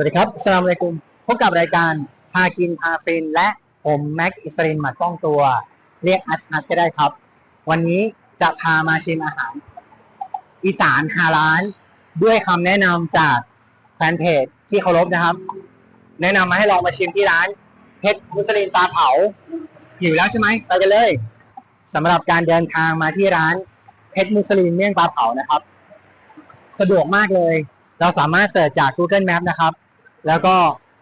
สวัสดีครับสลามอะลัยกุมพบกับรายการพากินพาฟิน และผมแม็กอิสรินหมัดกล้องตัว เรียกอัสนัทก็ได้ครับ วันนี้จะพามาชิมอาหาร อีสานฮาร้าน ด้วยคำแนะนำจากแฟนเพจที่เคารพนะครับ แนะนำมาให้ลองมาชิมที่ร้าน เพชรมุสลิมปลาเผาหิวแล้วใช่ไหมไปกันเลยสำหรับการเดินทางมาที่ร้าน เพชรมุสลิมเมี่ยงปลาเผานะครับ สะดวกมากเลย เราสามารถเสิร์ชจาก Google Map นะครับ แล้วก็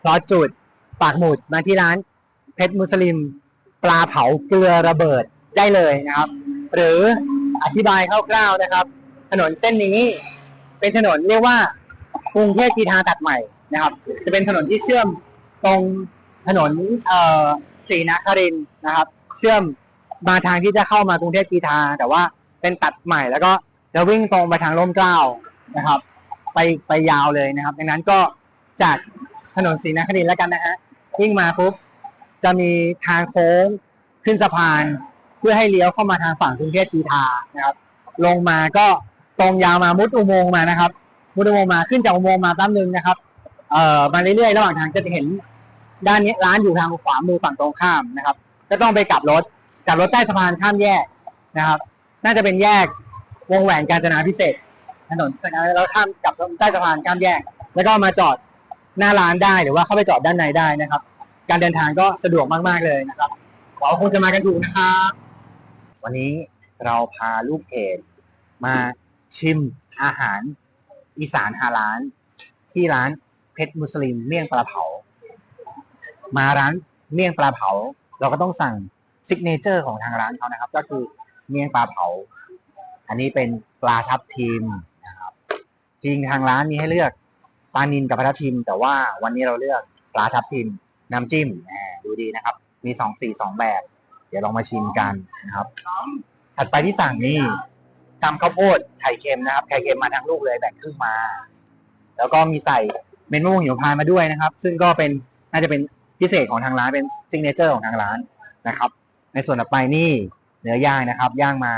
พลอจุดปากหมุดมาที่ร้านเพชรมุสลิม ปลาเผาเกลือระเบิดได้เลยนะครับ หรืออธิบายคร่าวๆนะครับ ถนนเส้นนี้เป็นถนนเรียกว่ากรุงเทพกีทาตัดใหม่นะครับ จะเป็นถนนที่เชื่อมตรงถนนเอ่อศรีนครินนะครับ เชื่อมมาทางที่จะเข้ามากรุงเทพกีทาแต่ว่าเป็นตัดใหม่แล้วก็จะวิ่งตรงไปทางร่มเกล้านะครับ ไปไปยาวเลยนะครับ ดังนั้นก็จาก ถนนศรีนครินทร์แล้วกันนะฮะวิ่งมาปุ๊บจะมีทางโค้งขึ้นสะพาน เพื่อให้เลี้ยวเข้ามาทางฝั่งกรุงเทพกีทานะครับ ลงมาก็ตรงยาวมามุดอุโมงค์มานะครับ มุดอุโมงค์มาขึ้นจากอุโมงค์มาแป๊บนึงนะครับ เอ่อมาเรื่อยๆระหว่างทางจะเห็นด้านนี้ร้านอยู่ทางขวามือฝั่งตรงข้ามนะครับ ก็ต้องไปกลับรถกลับรถใต้สะพานข้ามแยกนะครับ น่าจะเป็นแยกวงแหวนกาญจนาพิเศษถนนแล้วข้ามกลับใต้สะพานข้ามแยก แล้วก็มาจอด หน้าร้านได้หรือว่าเข้าไปจอดด้านในได้นะครับ การเดินทางก็สะดวกมาก ๆ เลยนะครับหวังว่าคงจะมากันถูกนะครับวันนี้เราพาลูกเพจมาชิมอาหารอีสานฮาลาน ที่ร้านเพชรมุสลิมเมี่ยงปลาเผา มาร้านเมี่ยงปลาเผา เราก็ต้องสั่งซิกเนเจอร์ของทางร้านเขานะครับ ก็คือเมี่ยงปลาเผา อันนี้เป็นปลาทับทิมนะครับจริงทางร้านมีให้เลือก ปลานินกับปลาทับทิม แต่ว่าวันนี้เราเลือกปลาทับทิมน้ำจิ้มดูดีนะครับ มีสองสีสองแบบ เดี๋ยวลองมาชิมกันนะครับ ถัดไปที่สั่งนี่ตำข้าวโพดไข่เค็มนะครับไข่เค็มมาทั้งลูกเลยแบ่งครึ่งมา แล้วก็มีใส่เมนูหิวพานมาด้วยนะครับ ซึ่งก็เป็นน่าจะเป็นพิเศษของทางร้านเป็นซิงเนเจอร์ของทางร้านนะครับ ในส่วนต่อไปนี่เนื้อย่างนะครับ ย่างมา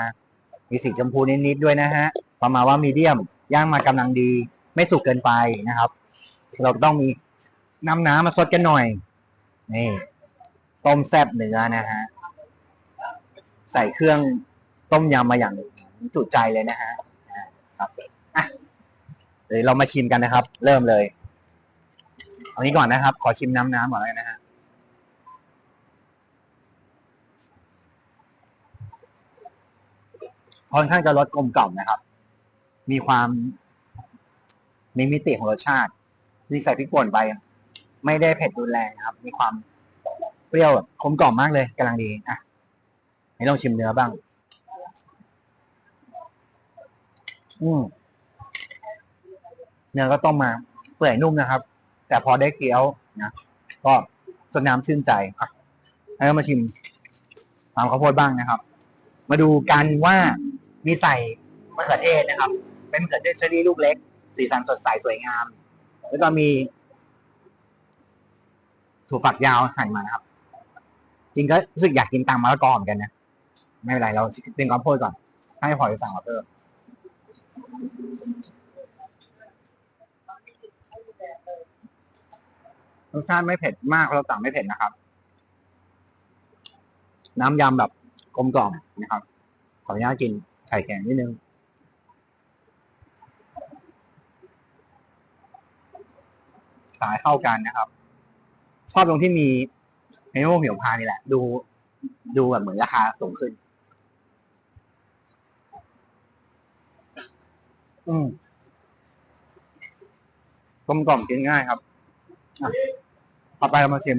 มีสีชมพูนิดๆด้วยนะฮะประมาณว่ามีเดียมย่างมากำลังดี ไม่สุกเกินไปนะครับ เราต้องมีน้ำน้ำมาซดกันหน่อย นี่ต้มแซ่บเนื้อนะฮะ ใส่เครื่องต้มยำมาอย่างจุใจเลยนะฮะครับอะเดี๋ยวเรามาชิมกันนะครับ เริ่มเลยเอานี้ก่อนนะครับ ขอชิมน้ำน้ำก่อนเลยนะฮะค่อนข้างจะรสกลมกล่อมนะครับ มีความ มีมิติของรสชาติที่ใส่พริกป่นไป ไม่ได้เผ็ดรุนแรงนะครับ มีความเปรี้ยวแบบกลมกล่อมมากเลยกำลังดีอะให้ลองชิมเนื้อบ้าง อืมเนื้อก็ต้มมา เปื่อยนุ่มนะครับ แต่พอได้เคี้ยวนะก็สดน้ำชื่นใจอะให้มาชิมตามข้าวโพดบ้างนะครับ มาดูกันว่ามีใส่มะเขือเทศนะครับ เป็นมะเขือเทศเชอรี่ลูกเล็ก สีสันสดใสสวยงาม แล้วก็มีถั่วฝักยาวหั่นมานะครับ จริงก็รู้สึกอยากกินตังมะละกอเหมือนกันนะไม่เป็นไรเราเป็นข้าวโพดก่อน ให้พอจะสั่งมาเพิ่มรสชาติไม่เผ็ดมากเราสั่งไม่เผ็ดนะครับ น้ำยำแบบกลมกล่อมนะครับ ขออนุญาตกินไข่แข็งนิดนึง สายเข้ากันนะครับ ชอบตรงที่มีเมนูเหมียวพานี่แหละ ดูดูแบบเหมือนราคาสูงขึ้น อืมกลมกล่อมกินง่ายครับต่อไปเรามาชิม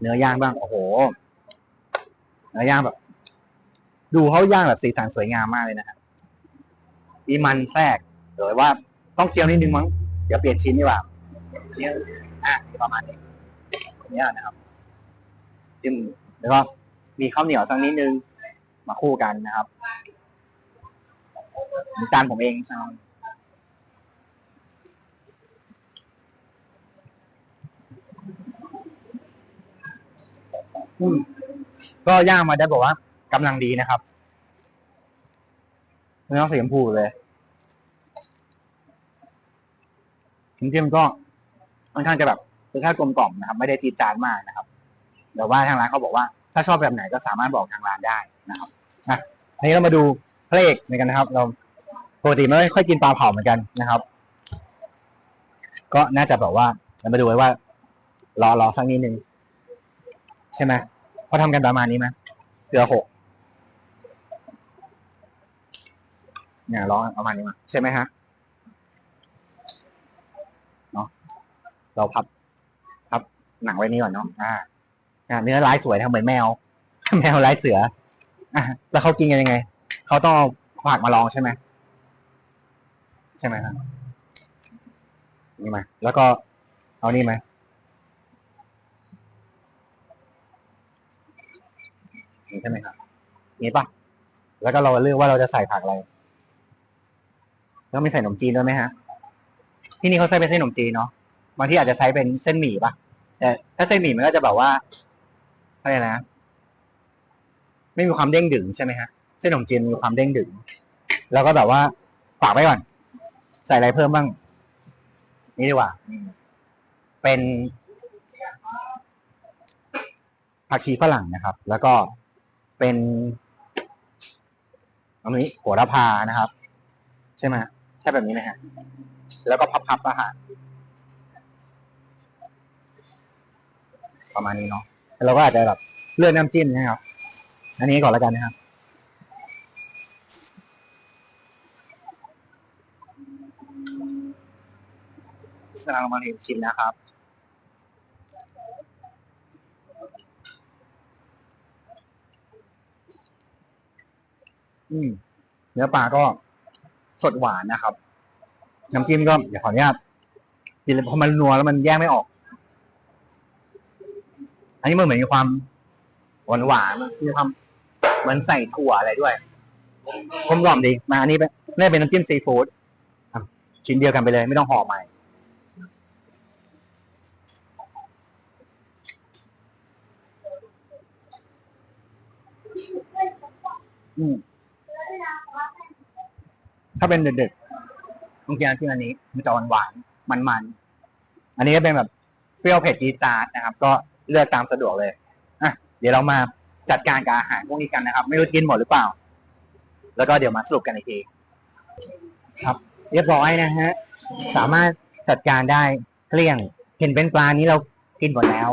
เนื้อย่างบ้าง โอ้โห เนื้อย่างแบบ ดูเขาย่างแบบสีสันสวยงามมากเลยนะฮะมีมันแทรกหรือว่าต้องเคี้ยวนิดนึงมั้ง เดี๋ยวเปลี่ยนชิ้นดีกว่าเนี่ยอะประมาณนี้เนี่ยนะครับจิ้มแล้วก็มีข้าวเหนียวสักนิดนึง มาคู่กันนะครับมีจานผมเองใช่ไหมก็ย่างมาได้บอกว่ากำลังดีนะครับเนื้อสีชมพูเลย น้ำจิ้มก็ค่อนข้างจะแบบรสชาติกลมกล่อมนะครับ ไม่ได้จีดจานมากนะครับแต่ว่าทางร้านเขาบอกว่า ถ้าชอบแบบไหนก็สามารถบอกทางร้านได้นะครับอะทีนี้เรามาดูพระเอกเหมือนกันนะครับ เราปกติไม่ค่อยกินปลาเผาเหมือนกันนะครับ ก็น่าจะแบบว่าเรามาดูไว้ว่า รอรอสักนิดนึงใช่ไหมเขาทำกันประมาณนี้ไหมเกลือหกเนี่ยร้องประมาณนี้มาใช่ไหมฮะเนาะ เราพับพับหนังไว้นี่ก่อนเนาะอ่าอ่าเนื้อลายสวยทำเหมือนแมว แมวลายเสืออะแล้วเขากินกันยังไงเขาต้องเอาผักมาลองใช่ไหมใช่ไหมครับนี่มา แล้วก็เอานี่ไหมนี่ใช่ไหมครับนี่ปะแล้วก็เราเลือกว่าเราจะใส่ผักอะไรแล้วไม่ใส่ขนมจีนด้วยไหมฮะ ที่นี่เขาใช้เป็นเส้นขนมจีนเนาะ บางที่อาจจะใช้เป็นเส้นหมี่ปะแต่ถ้าเส้นหมี่มันก็จะแบบว่าอะไรนะ ไม่มีความเด้งดึงใช่ไหมฮะ เส้นขนมจีนมีความเด้งดึง แล้วก็แบบว่าฝากไว้ก่อน ใส่อะไรเพิ่มบ้าง นี่ดีกว่า เป็นผักชีฝรั่งนะครับ แล้วก็เป็นอันนี้โหระพานะครับ ใช่ไหมใช่แบบนี้ไหมฮะ แล้วก็พับๆอาหาร ประมาณนี้เนาะแล้วเราก็อาจจะแบบเลือกน้ำจิ้มนะครับ อันนี้ก่อนแล้วกันนะครับสลามมาเห็นชิมนะครับอืมเนื้อปลาก็สดหวานนะครับ น้ำจิ้มก็เดี๋ยวขออนุญาตกินเลยเพราะมันนัวแล้วมันแยกไม่ออก อันนี้มันเหมือนมีความหวานหวานๆมันมีความเหมือนใส่ถั่วอะไรด้วยกลมกล่อมดีมาอันนี้เป็นนี่เป็นน้ำจิ้มซีฟู้ดชิ้นเดียวกันไปเลยไม่ต้องห่อใหม่ถ้าเป็นเด็กๆต้องกินน้ำจิ้มอันนี้มันจะหวานๆมันๆอันนี้ก็เป็นแบบเปรี้ยวเผ็ดจี๊ดจ๊าดนะครับ ก็ เลือกตามสะดวกเลยอะเดี๋ยวเรามาจัดการกับอาหารพวกนี้กันนะครับ ไม่รู้จะกินหมดหรือเปล่า แล้วก็เดี๋ยวมาสรุปกันอีกทีครับ เรียบร้อยนะฮะสามารถจัดการได้เกลี้ยง เห็นเป็นปลานี้เรากินหมดแล้ว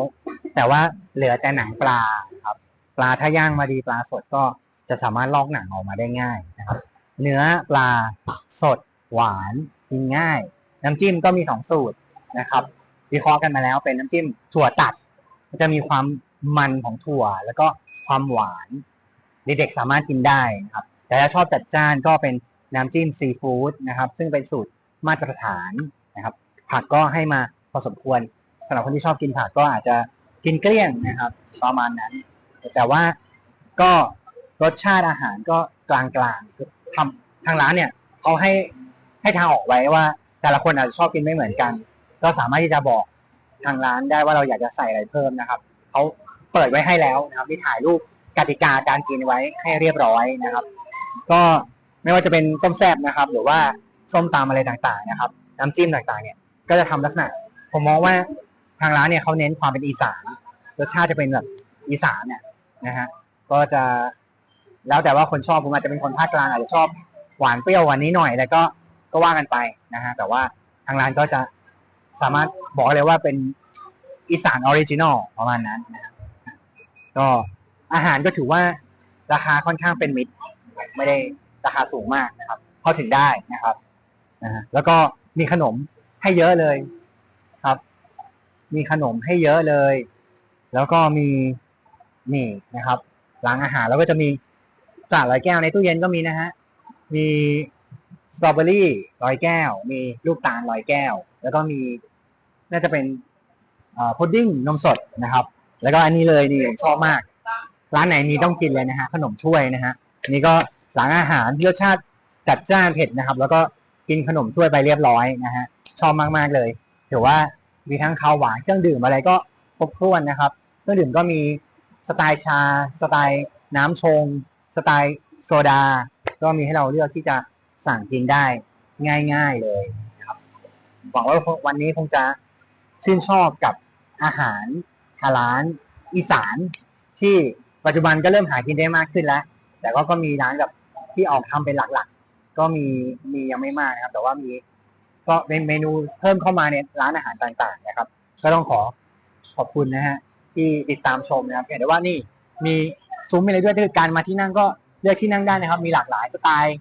แต่ว่าเหลือแต่หนังปลาครับ ปลาถ้าย่างมาดีปลาสดก็จะสามารถลอกหนังออกมาได้ง่ายนะครับ เนื้อปลาสดหวานกินง่าย น้ำจิ้มก็มีสองสูตรนะครับวิเคราะห์กันมาแล้วเป็นน้ำจิ้มถั่วตัด มันจะมีความมันของถั่ว แล้วก็ความหวาน เด็กๆสามารถกินได้นะครับ แต่ถ้าชอบจัดจ้านก็เป็นน้ำจิ้มซีฟู้ดนะครับ ซึ่งเป็นสูตรมาตรฐานนะครับ ผักก็ให้มาพอสมควรสำหรับคนที่ชอบกินผักก็อาจจะกินเกลี้ยงนะครับ ประมาณนั้น แต่ว่าก็รสชาติอาหารก็กลางๆทำทางร้านเนี่ยเขาให้ให้ทางออกไว้ว่า แต่ละคนอาจจะชอบกินไม่เหมือนกัน ก็สามารถที่จะบอก ทางร้านได้ว่าเราอยากจะใส่อะไรเพิ่มนะครับเขาเปิดไว้ให้แล้วนะครับมีถ่ายรูปกติกาการกินไว้ให้เรียบร้อยนะครับ ก็ไม่ว่าจะเป็นต้มแซ่บนะครับ หรือว่าส้มตำอะไรต่างๆนะครับ น้ำจิ้มต่างๆเนี่ย ก็จะทำลักษณะ ผมมองว่าทางร้านเนี่ยเขาเน้นความเป็นอีสานรสชาติจะเป็นแบบอีสานเนี่ยนะฮะก็จะแล้วแต่ว่าคนชอบผมอาจจะเป็นคนภาคกลางอาจจะชอบหวานเปรี้ยวหวานนี้หน่อยแล้วก็ก็ว่ากันไปนะฮะแต่ว่าทางร้านก็จะ สามารถบอกเลยว่าเป็นอีสานออริจินอลประมาณนั้นนะครับก็อาหารก็ถือว่าราคาค่อนข้างเป็นมิตร ไม่ได้ราคาสูงมากนะครับเข้าถึงได้นะครับนะฮะแล้วก็มีขนมให้เยอะเลยครับ มีขนมให้เยอะเลย แล้วก็มีนี่นะครับร้านอาหารแล้วก็จะมีสาดร้อยแก้วในตู้เย็นก็มีนะฮะมีสตรอเบอรี่ร้อยแก้ว มีลูกตาลร้อยแก้ว แล้วก็มี น่าจะเป็นพุดดิ้งนมสดนะครับ แล้วก็อันนี้เลยนี่ผมชอบมาก ร้านไหนมีต้องกินเลยนะฮะขนมถ้วยนะฮะนนี่ก็หลังอาหารที่รสชาติจัดจ้านเผ็ดนะครับ แล้วก็กินขนมถ้วยไปเรียบร้อยนะฮะชอบมากๆเลยถือว่ามีทั้งข้าวหวานเครื่องดื่มอะไรก็ครบถ้วนนะครับเครื่องดื่มก็มีสไตล์ชา สไตล์น้ำชง สไตล์โซดา ก็มีให้เราเลือกที่จะสั่งกินได้ง่าย ๆเลยนะครับหวังว่าวันนี้คงจะ ชื่นชอบกับอาหารฮาลานอีสาน ที่ปัจจุบันก็เริ่มหากินได้มากขึ้นแล้ว แต่ก็ก็มีร้านแบบที่ออกทำเป็นหลักๆ ก็มีมียังไม่มากนะครับ แต่ว่ามีก็เป็นเมนูเพิ่มเข้ามาในร้านอาหารต่างๆ นะครับ ก็ต้องขอขอบคุณนะฮะที่ติดตามชมนะครับเห็นได้ว่านี่มีซุ้มมีอะไรด้วยคือการมาที่นั่งก็เลือกที่นั่งได้นะครับ มีหลากหลายสไตล์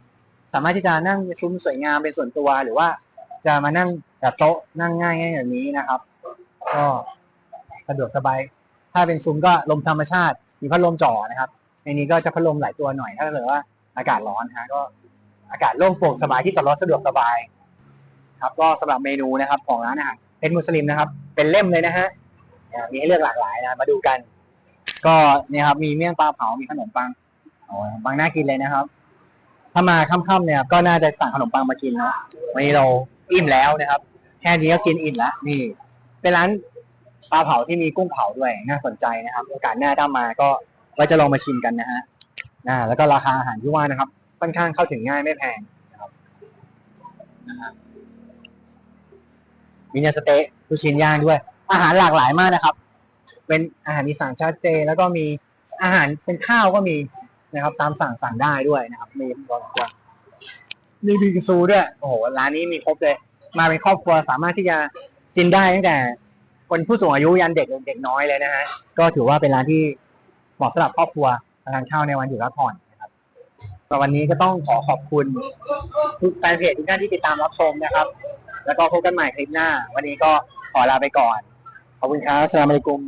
สามารถที่จะนั่งซุ้มสวยงามเป็นส่วนตัว หรือว่าจะมานั่งแบบโต๊ะนั่งง่ายๆแบบนี้นะครับ ก็สะดวกสบาย ถ้าเป็นซุ้มก็ลมธรรมชาติ มีพัดลมจ่อนะครับ ในนี้ก็จะพัดลมหลายตัวหน่อยถ้าเกิดว่าอากาศร้อนฮะก็อากาศโล่งโปร่งสบายที่จอดรถสะดวกสบาย ครับ ก็สำหรับเมนูนะครับ ของร้านอาหารเป็นมุสลิมนะครับ เป็นเล่มเลยนะฮะมีให้เลือกหลากหลายนะมาดูกัน ก็เนี่ยครับ มีเมี่ยงปลาเผามีขนมปังโอ้ยขนมปังน่ากินเลยนะครับ ถ้ามาค่ำๆเนี่ยก็น่าจะสั่งขนมปังมากินเนาะวันนี้เราอิ่มแล้วนะครับ แค่นี้ก็กินอิ่มแล้วนี่ เป็นร้านปลาเผาที่มีกุ้งเผาด้วยน่าสนใจนะครับโอกาสหน้าถ้ามาก็ก็จะลองมาชิมกันนะฮะอ่าแล้วก็ราคาอาหารที่ว่านะครับ ค่อนข้างเข้าถึงง่ายไม่แพงนะครับนะฮะมีเนื้อสเต๊ะลูกชิ้นย่างด้วย อาหารหลากหลายมากนะครับ เป็นอาหารอีสานชาติเจ แล้วก็มีอาหารเป็นข้าวก็มีนะครับ ตามสั่งสั่งได้ด้วยนะครับ มีบอลกวางมีบิงซูด้วย โอ้โหร้านนี้มีครบเลย มาเป็นครอบครัวสามารถที่จะ กินได้ตั้งแต่ คนผู้สูงอายุยันเด็กเด็กน้อยเลยนะฮะก็ถือว่าเป็นร้านที่เหมาะสำหรับครอบครัวทานข้าวในวันหยุดพักผ่อนนะครับแต่วันนี้ก็ต้องขอขอบคุณทุกแฟนเพจทุกท่านที่ติดตามรับชมนะครับ แล้วก็พบกันใหม่คลิปหน้า วันนี้ก็ขอลาไปก่อนขอบคุณครับสลามอะลัยกุม